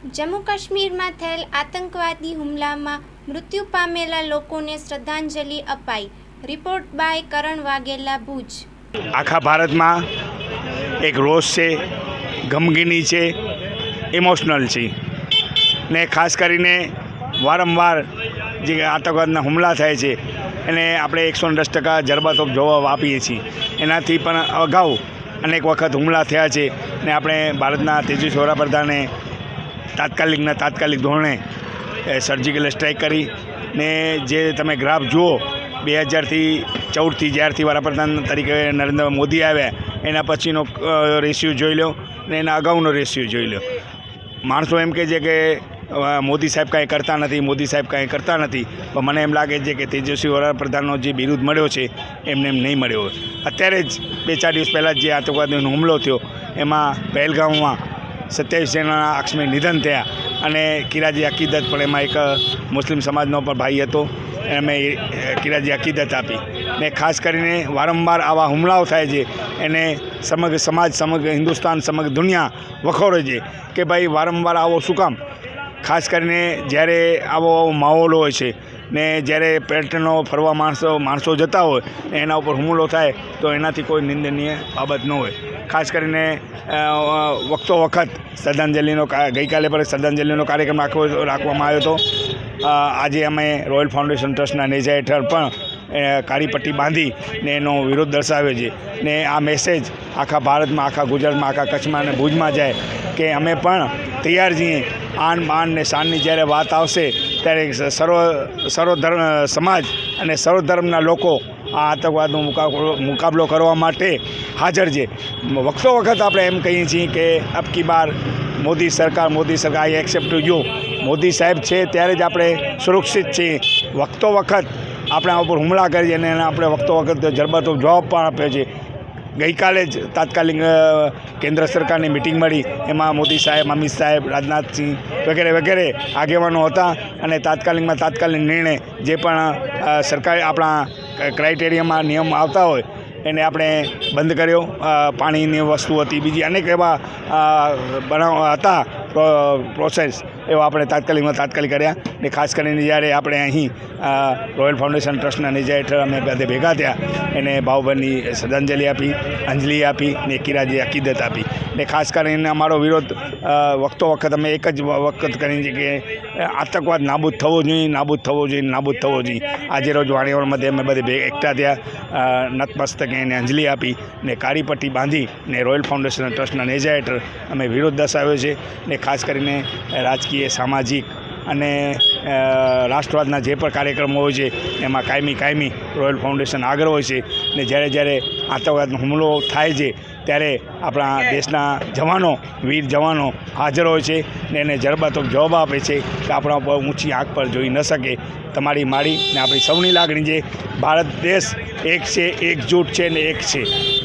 જમ્મુ કાશ્મીરમાં થયેલ આતંકવાદી હુમલામાં મૃત્યુ પામેલા લોકોને શ્રદ્ધાંજલિ અપાઈ. Report by Karan Vaghela, Bhuj. આખા ભારતમાં એક રોષ છે, ગમગીની છે ઇમોશનલ છે. ને ખાસ કરીને વારંવાર જે આતંકવાદના હુમલા થાય છે, એને આપણે એકસો દસ ટકા જરબાતોપ જવાબ આપીએ છીએ. એનાથી પણ અગાઉ અનેક વખત હુમલા થયા છે. ને આપણે ભારતના તેજસ્વી વડાપ્રધાને તાત્કાલિકના તાત્કાલિક ધોરણે સર્જિકલ સ્ટ્રાઇક કરી ને જે તમે ગ્રાફ જુઓ, બે હજારથી ચૌદથી જ્યારથી વડાપ્રધાન તરીકે નરેન્દ્ર મોદી આવ્યા, એના પછીનો રેશિયો જોઈ લો ને એના અગાઉનો રેશિયો જોઈ લો માણસો એમ કહે છે કે મોદી સાહેબ કાંઈ કરતા નથી, મોદી સાહેબ કાંઈ કરતા નથી, પણ મને એમ લાગે છે કે તેજસ્વી વડાપ્રધાનનો જે બિરુદ મળ્યો છે, એમને એમ નહીં મળ્યો અત્યારે જ બે ચાર દિવસ પહેલાં જે આતંકવાદીનો હુમલો થયો, એમાં પહેલગામમાં સત્યાવીસ જણાના અક્ષમય નિધન થયા અને કિરાજી અકીદત પણ એમાં એક મુસ્લિમ સમાજનો પણ ભાઈ હતો. અમે કિરાજી અકીદત આપી. ને ખાસ કરીને વારંવાર આવા હુમલાઓ થાય છે. એને સમગ્ર સમાજ, સમગ્ર હિન્દુસ્તાન, સમગ્ર દુનિયા વખોરે છે કે ભાઈ વારંવાર આવો શું કામ? ખાસ કરીને જ્યારે આવો આવો માહોલ હોય છે ને જ્યારે પર્યટનો ફરવા માણસો માણસો જતા હોય એના ઉપર હુમલો થાય તો એનાથી કોઈ નિંદનીય બાબત ન હોય. ખાસ કરીને વખતો વખત શ્રદ્ધાંજલિનો ગઈકાલે પણ શ્રદ્ધાંજલિનો કાર્યક્રમ રાખવો, રાખવામાં આવ્યો હતો. આજે અમે રોયલ ફાઉન્ડેશન ટ્રસ્ટના નેજા હેઠળ પણ કાળી પટ્ટી બાંધી ને એનો વિરોધ દર્શાવ્યો છે. ને આ મેસેજ આખા ભારતમાં, આખા ગુજરાતમાં, આખા કચ્છમાં અને ભુજમાં જાય કે અમે પણ તૈયાર છીએ. આન, બાન ને શાનની જ્યારે વાત આવશે ત્યારે સર્વ, સર્વધર્મ સમાજ અને સર્વધર્મના લોકો આ આતંકવાદનો મુકાબલો કરવા માટે હાજર છે. વખતો વખત આપણે એમ કહીએ છીએ કે અબકી બાર, મોદી સરકાર મોદી સરકાર આઈ એક્સેપ્ટ યુ મોદી સાહેબ છે ત્યારે જ આપણે સુરક્ષિત છીએ. વખતો વખત આપણે ઉપર હુમલા કરીએ અને એને આપણે વખતો વખત જરબતો જવાબ પણ આપ્યો છે. ગઈકાલે જ તાત્કાલિક કેન્દ્ર સરકારની મિટિંગ મળી. એમાં મોદી સાહેબ, અમિત સાહેબ રાજનાથસિંહ વગેરે વગેરે આગેવાનો હતા અને તાત્કાલિકમાં તાત્કાલિક નિર્ણય જે પણ સરકારે આપણા ક્રાઇટેરિયામાં નિયમ આવતા હોય એને આપણે બંધ કર્યો. પાણીની વસ્તુ હતી. બીજી અનેક એવા બનાવ હતા પ્રોસેસ એવા આપણે તાત્કાલિકમાં તાત્કાલિક કર્યા ને ખાસ કરીને જ્યારે આપણે અહીં રોયલ ફાઉન્ડેશન ટ્રસ્ટના નેજા હેઠળ અમે બધે ભેગા થયા, એને ભાવભરની શ્રદ્ધાંજલિ આપી, અંજલિ આપી ને કિરાજી અકીદત આપી. ને ખાસ કરીને અમારો વિરોધ વખતો વખત અમે એક જ વખત કરીને છીએ કે આતંકવાદ નાબૂદ થવો જોઈએ, નાબૂદ થવો જોઈએ, નાબૂદ થવો જોઈએ. આજે રોજ વાણીવળમાં અમે બધે એકઠા થયા નતમસ્તકે એને અંજલિ આપી ને કાળી પટ્ટી બાંધી ને રોયલ ફાઉન્ડેશન ટ્રસ્ટના નેજા હેઠળ અમે વિરોધ દર્શાવ્યો છે. ને ખાસ કરીને રાજકીય સામાજિક અને રાષ્ટ્રવાદના જે પણ કાર્યક્રમો હોય છે એમાં કાયમી કાયમી રોયલ ફાઉન્ડેશન આગળ હોય છે ને જ્યારે જ્યારે આતંકવાદનો હુમલો થાય છે ત્યારે આપણા દેશના જવાનો વીર જવાનો હાજર હોય છે ને એને જરબાતો જવાબ આપે છે કે આપણા ઉપર ઊંચી આંખ પર જોઈ ન શકે. તમારી મારી ને આપણી સૌની લાગણી છે ભારત દેશ એક છે એકજૂટ છે ને એક છે.